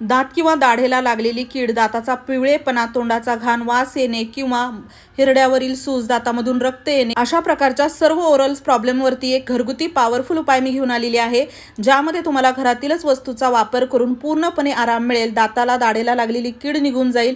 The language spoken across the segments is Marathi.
दात किंवा दाढेला लागलेली कीड दाताचा पिवळेपणा तोंडाचा घाण वास येणे किंवा हिरड्यावरील सूज दातामधून रक्त येणे अशा प्रकारच्या सर्व ओरल प्रॉब्लेमवरती एक घरगुती पॉवरफुल उपाय मी घेऊन आलेली आहे ज्यामध्ये तुम्हाला घरातीलच वस्तूचा वापर करून पूर्णपणे आराम मिळेल. दाताला दाढेला लागलेली कीड निघून जाईल.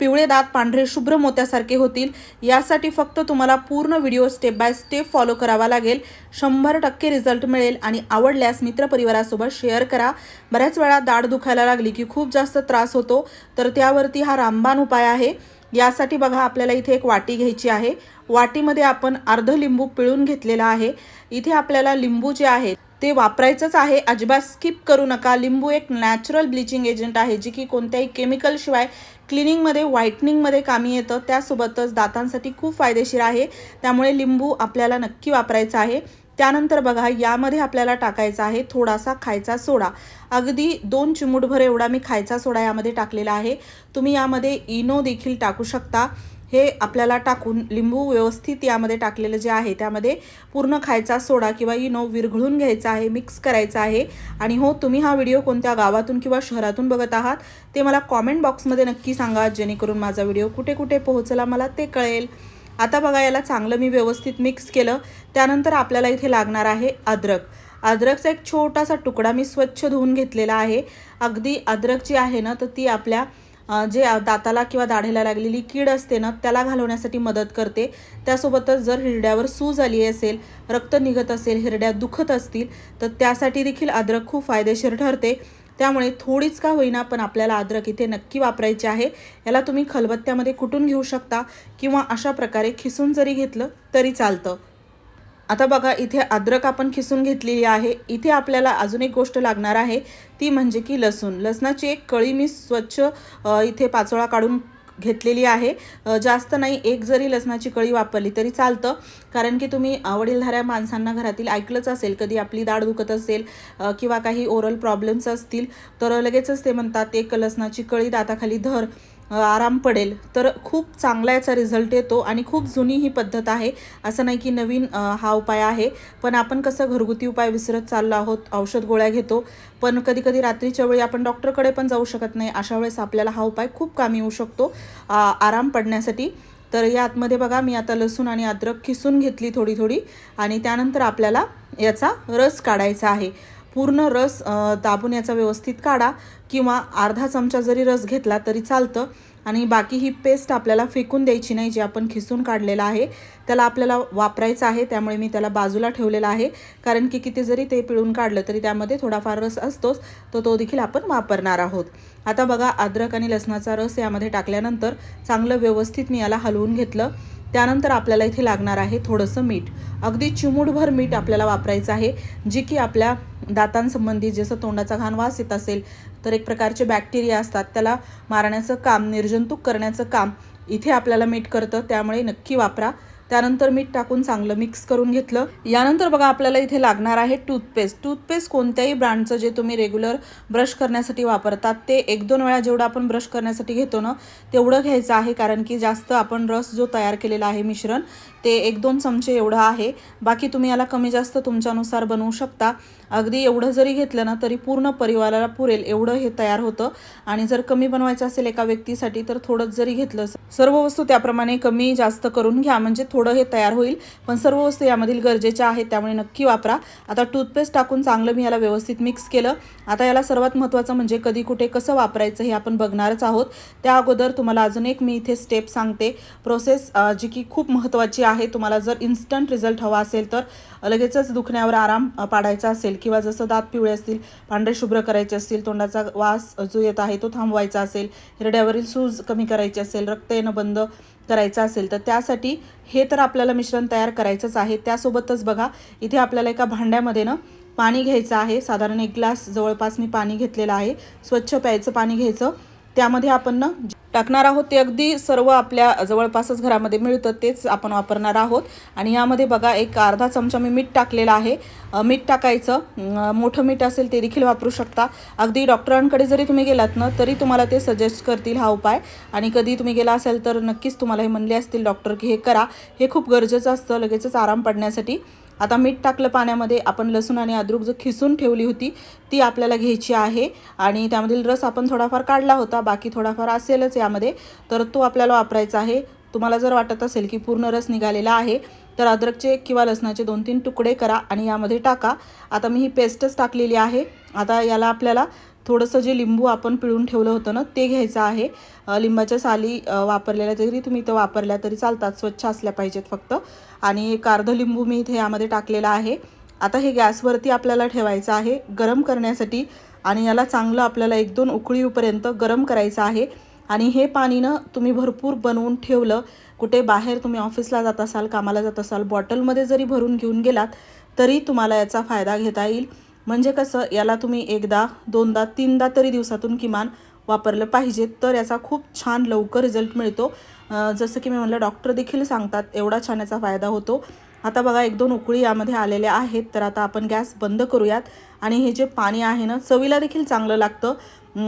पिवळे दात पांढरे शुभ्र मोत्यासारखे होतील. यासाठी फक्त तुम्हाला पूर्ण video step by step follow करावा लागेल. शंभर टक्के रिझल्ट मिळेल आणि आवडल्यास मित्रपरिवारासोबत शेअर करा. बऱ्याच वेळा दाढ दुखायला लागली की खूप जास्त त्रास होतो तर त्यावरती हा रामबाण उपाय आहे. यासाठी बघा आपल्याला इथे एक वाटी घ्यायची आहे. वाटीमध्ये आपण अर्ध लिंबू पिळून घेतलेला आहे. इथे आपल्याला लिंबू जे आहे ते वापरायचंच आहे. अजिबात स्किप करू नका. लिंबू एक नॅचरल ब्लिचिंग एजंट आहे जी की कोणत्याही केमिकलशिवाय क्लिनिंगमध्ये व्हाईटनिंगमध्ये कामी येतं. त्यासोबतच दातांसाठी खूप फायदेशीर आहे. त्यामुळे लिंबू आपल्याला नक्की वापरायचा आहे. त्यानंतर बघा यामध्ये आपल्याला टाकायचा आहे थोडासा खायचा सोडा. अगदी दोन चिमुटभर एवढा मी खायचा सोडा यामध्ये टाकलेला आहे. तुम्ही यामध्ये इनो देखील टाकू शकता. हे आपल्याला टाकून लिंबू व्यवस्थित यामध्ये टाकलेलं जे आहे त्यामध्ये पूर्ण खायचा सोडा किंवा इनो विरघळून घ्यायचा आहे मिक्स करायचा आहे. आणि हो तुम्ही हा व्हिडिओ कोणत्या गावातून किंवा शहरातून बघत आहात ते मला कॉमेंट बॉक्समध्ये नक्की सांगा जेणेकरून माझा व्हिडिओ कुठे कुठे पोहोचला मला ते कळेल. आता बघा याला चांगलं मी व्यवस्थित मिक्स केलं. त्यानंतर आपल्याला इथे लागणार आहे अद्रक. अद्रकचा एक छोटासा तुकडा मी स्वच्छ धुवून घेतलेला आहे. अगदी अद्रक जी आहे ना तर ती आपल्या जे दाताला किंवा दाढेला लागलेली कीड असते ना त्याला घालवण्यासाठी मदत करते. त्यासोबतच जर हिरड्यावर सूज आली असेल रक्त निघत असेल हिरड्या दुखत असतील तर त्यासाठी देखील अद्रक खूप फायदेशीर ठरते. त्यामुळे थोडीच का होईना पण आपल्याला अद्रक इथे नक्की वापरायचे आहे. याला तुम्ही खलबत्त्यामध्ये कुटून घेऊ शकता किंवा अशा प्रकारे खिसून जरी घेतलं तरी चालतं. आता बघा इथे अद्रक आपण खिसून घेतलेली आहे. इथे आपल्याला अजून एक गोष्ट लागणार आहे. ती म्हणजे की लसूण. लसणाची एक कळी मी स्वच्छ इथे पाचोळा काढून घेतलेली आहे. जास्त नाही एक जरी लसणाची कळी वापरली तरी चालतं. कारण की तुम्ही आवडीलधाऱ्या वडीलधाऱ्या माणसांना घरातील ऐकलंच असेल कधी आपली दाढ दुखत असेल किंवा काही ओरल प्रॉब्लेम्स असतील तर लगेचच ते म्हणतात एक लसणाची कळी दाताखाली धर. आराम पडेल तर खूप चांगला याचा रिझल्ट येतो आणि खूप जुनी ही पद्धत आहे. असं नाही की नवीन हा उपाय आहे पण आपण कसं घरगुती उपाय विसरत चाललो आहोत औषध गोळ्या घेतो पण कधी कधी रात्रीच्या वेळी आपण डॉक्टरकडे पण जाऊ शकत नाही अशा वेळेस आपल्याला हा उपाय खूप कामी येऊ शकतो आराम पडण्यासाठी. तर या आतमध्ये बघा मी आता लसूण आणि अद्रक खिसून घेतली थोडी थोडी आणि त्यानंतर आपल्याला याचा रस काढायचा आहे. पूर्ण रस दाबून याचा व्यवस्थित काढा किंवा अर्धा चमचा जरी रस घेतला तरी चालतं. आणि बाकी ही पेस्ट आपल्याला फेकून द्यायची नाही जी आपण खिसून काढलेलं आहे. त्याला आपल्याला वापरायचं आहे त्यामुळे मी त्याला बाजूला ठेवलेला आहे. कारण की किती जरी ते पिळून काढलं तरी त्यामध्ये थोडाफार रस असतोच तो तो देखील आपण वापरणार आहोत. आता बघा अद्रक आणि लसणाचा रस यामध्ये टाकल्यानंतर चांगलं व्यवस्थित मी याला हलवून घेतलं. त्यानंतर आपल्याला इथे लागणार आहे थोडंसं मीठ. अगदी चिमूटभर मीठ आपल्याला वापरायचं आहे जी की आपल्या दातांसंबंधी जसं तोंडाचा घाण वास येत असेल तर एक प्रकारचे बॅक्टेरिया असतात. त्याला मारण्याचं काम निर्जंतुक करण्याचं काम इथे आपल्याला मीठ करतं. त्यामुळे नक्की वापरा. त्यानंतर मीठ टाकून चांगलं मिक्स करून घेतलं. यानंतर बघा आपल्याला इथे लागणार आहे टूथपेस्ट टूथपेस्ट कोणत्याही ब्रँडचं जे तुम्ही रेग्युलर ब्रश करण्यासाठी वापरतात ते एक दोन वेळा जेवढं आपण ब्रश करण्यासाठी घेतो ना तेवढं घ्यायचं आहे. कारण की जास्त आपण रस जो तयार केलेला आहे मिश्रण ते एक दोन चमचे एवढं आहे. बाकी तुम्ही याला कमी जास्त तुमच्यानुसार बनवू शकता. अगदी एवढं जरी घेतलं ना तरी पूर्ण परिवाराला पुरेल एवढं हे तयार होतं. आणि जर कमी बनवायचं असेल एका व्यक्तीसाठी तर थोडंच जरी घेतलं सर्व वस्तू त्याप्रमाणे कमी जास्त करून घ्या. म्हणजे थोडं हे तयार होईल. पण सर्व वस्तू यामधील गरजेच्या आहेत त्यामुळे नक्की वापरा. आता टूथपेस्ट टाकून चांगलं मी याला व्यवस्थित मिक्स केलं. आता याला सर्वात महत्त्वाचं म्हणजे कधी कुठे कसं वापरायचं हे आपण बघणारच आहोत. त्या अगोदर तुम्हाला अजून एक मी इथे स्टेप सांगते. प्रोसेस जी की खूप महत्त्वाची आहे तुम्हाला जर इन्स्टंट रिझल्ट हवा असेल तर लगेचच दुखण्यावर आराम पाडायचा असेल किंवा जसं दात पिवळे असतील पांढरे शुभ्र करायचे असतील तोंडाचा वास जो येत आहे तो थांबवायचा असेल हिरड्यावरील सूज कमी करायची असेल रक्त येणं बंद करायचं असेल तर त्यासाठी हे तर आपल्याला मिश्रण तयार करायचंच आहे. त्यासोबतच बघा इथे आपल्याला एका भांड्यामध्ये ना पाणी घ्यायचं आहे. साधारण एक ग्लास जवळपास मी पाणी घेतलेलं आहे. स्वच्छ प्यायचं पाणी घ्यायचं. त्यामध्ये आपण ना टाकणार आहोत ते अगदी सर्व आपल्या जवळपासच घरामध्ये मिळतं तेच आपण वापरणार आहोत. आणि यामध्ये बघा एक अर्धा चमचा मी मीठ टाकलेलं आहे. मीठ टाकायचं. मोठं मीठ असेल ते देखील वापरू शकता. अगदी डॉक्टरांकडे जरी तुम्ही गेलात ना तरी तुम्हाला ते सजेस्ट करतील हा उपाय. आणि कधी तुम्ही गेला असेल तर नक्कीच तुम्हाला हे म्हणले असतील डॉक्टर की हे करा. हे खूप गरजेचं असतं लगेचच आराम पडण्यासाठी. आता मीठ टाकलं पाण्यामध्ये आपण लसूण आणि अद्रक जो खिसून ठेवली होती ती आपल्याला घ्यायची आहे. आणि त्यामधील रस आपण थोडाफार काढला होता बाकी थोडाफार असेलच यामध्ये. तर तो आपल्याला वापरायचा आहे. तुम्हाला जर वाटत असेल की पूर्ण रस निघालेला आहे तर अद्रकचे किंवा लसणाचे दोन तीन तुकडे करा आणि यामध्ये टाका. आता मी ही पेस्टच टाकलेली आहे. आता याला आपल्याला थोडंसं जे लिंबू आपण पिळून ठेवलं होतं ना ते घ्यायचं आहे. लिंबाच्या साली वापरलेल्या जरी तुम्ही इथं वापरल्या तरी चालतात स्वच्छ असल्या पाहिजेत फक्त. आणि एक अर्ध लिंबू मी इथे यामध्ये टाकलेला आहे. आता हे गॅसवरती आपल्याला ठेवायचं आहे गरम करण्यासाठी. आणि याला चांगलं आपल्याला एक दोन उकळीपर्यंत गरम करायचं आहे. आणि हे पाणी ना तुम्ही भरपूर बनवून ठेवलं. कुठे बाहेर तुम्ही ऑफिसला जात असाल कामाला जात असाल बॉटलमध्ये जरी भरून घेऊन गेलात तरी तुम्हाला याचा फायदा घेता येईल. म्हणजे कसं याला तुम्ही एकदा दोनदा तीनदा तरी दिवसातून किमान वापरलं पाहिजे. तर याचा खूप छान लवकर रिझल्ट मिळतो. जसं की मी म्हणलं डॉक्टर देखील सांगतात एवढा छान याचा फायदा होतो. आता बघा एक दोन उकळी यामध्ये आलेल्या आहेत तर आता आपण गॅस बंद करूयात. आणि हे जे पाणी आहे ना चवीला देखील चांगलं लागतं.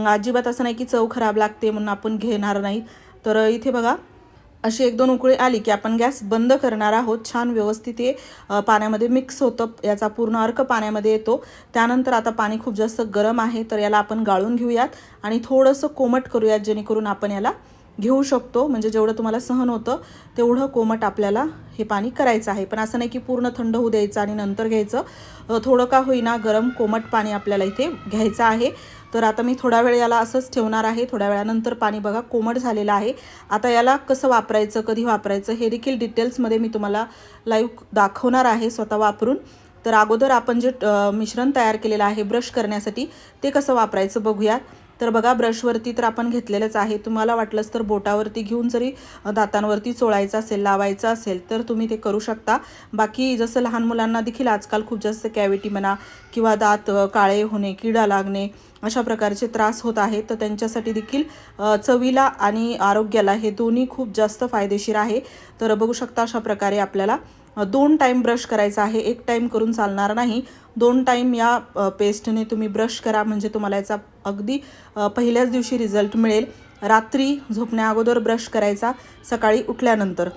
अजिबात असं नाही की चव खराब लागते म्हणून आपण घेणार नाही. तर इथे बघा अशी एक दोन उकळी आली की आपण गॅस बंद करणार आहोत. छान व्यवस्थित हे पाण्यामध्ये मिक्स होतं. याचा पूर्ण अर्क पाण्यामध्ये येतो. त्यानंतर आता पाणी खूप जास्त गरम आहे तर याला आपण गाळून घेऊयात आणि थोडंसं कोमट करूयात जेणेकरून आपण याला घेऊ शकतो. म्हणजे जेवढं तुम्हाला सहन होतं तेवढं कोमट आपल्याला हे पाणी करायचं आहे. पण असं नाही की पूर्ण थंड होऊ द्यायचं आणि नंतर घ्यायचं. थोडं का होईना गरम कोमट पाणी आपल्याला इथे घ्यायचं आहे. तर आता मी थोडा वेळ याला असंच ठेवणार आहे. थोड्या वेळानंतर पाणी बघा कोमट झालेलं आहे. आता याला कसं वापरायचं कधी वापरायचं हे देखील डिटेल्समध्ये मी तुम्हाला लाईव्ह दाखवणार आहे स्वतः वापरून. तर अगोदर आपण जे मिश्रण तयार केलेलं आहे ब्रश करण्यासाठी ते कसं वापरायचं बघूयात. तर बघा ब्रशवरती तर आपण घेतलेलंच आहे. तुम्हाला वाटलंच तर बोटावरती घेऊन जरी दातांवरती चोळायचं असेल लावायचं असेल तर तुम्ही ते करू शकता. बाकी जसं लहान मुलांना देखील आजकाल खूप जास्त कॅविटी म्हणा किंवा दात काळे होणे किडा लागणे अशा प्रकारचे त्रास होत आहेत. तर त्यांच्यासाठी देखील चवीला आणि आरोग्याला हे दोन्ही खूप जास्त फायदेशीर आहे. तर बघू शकता अशा प्रकारे आपल्याला दोन टाईम ब्रश करायचा आहे. एक टाईम करून चालणार नाही. दोन टाईम या पेस्टने तुम्ही ब्रश करा. म्हणजे तुम्हाला याचा अगदी पहिल्याच दिवशी रिझल्ट मिळेल. रात्री झोपण्या अगोदर ब्रश करायचा. सकाळी उठल्यानंतर.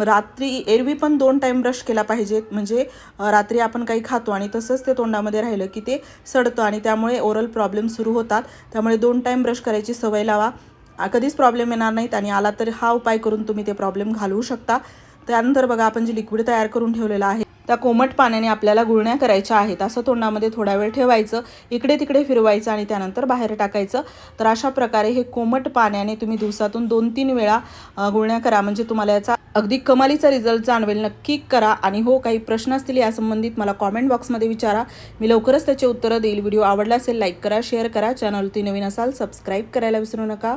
रात्री एरवी पण दोन टाईम ब्रश केला पाहिजे. म्हणजे रात्री आपण काही खातो आणि तसंच ते तोंडामध्ये राहिलं की ते सडतं आणि त्यामुळे ओरल प्रॉब्लेम सुरू होतात. त्यामुळे दोन टाईम ब्रश करायची सवय लावा. कधीच प्रॉब्लेम येणार नाहीत आणि आला तर हा उपाय करून तुम्ही ते प्रॉब्लेम घालवू शकता. त्यानंतर बघा आपण जे लिक्विड तयार करून ठेवलेलं आहे त्या कोमट पाण्याने आपल्याला गुळण्या करायच्या आहेत. असं तोंडामध्ये थोडा वेळ ठेवायचं इकडे तिकडे फिरवायचं आणि त्यानंतर बाहेर टाकायचं. तर अशा प्रकारे हे कोमट पाण्याने तुम्ही दिवसातून दोन तीन वेळा गुळण्या करा. म्हणजे तुम्हाला याचा अगदी कमालीचा रिझल्ट जाणवेल. नक्की करा आणि हो काही प्रश्न असतील यासंबंधित मला कॉमेंट बॉक्समध्ये विचारा. मी लवकरच त्याचे उत्तरं देईल. व्हिडिओ आवडला असेल लाईक करा शेअर करा. चॅनलती नवीन असाल सबस्क्राईब करायला विसरू नका.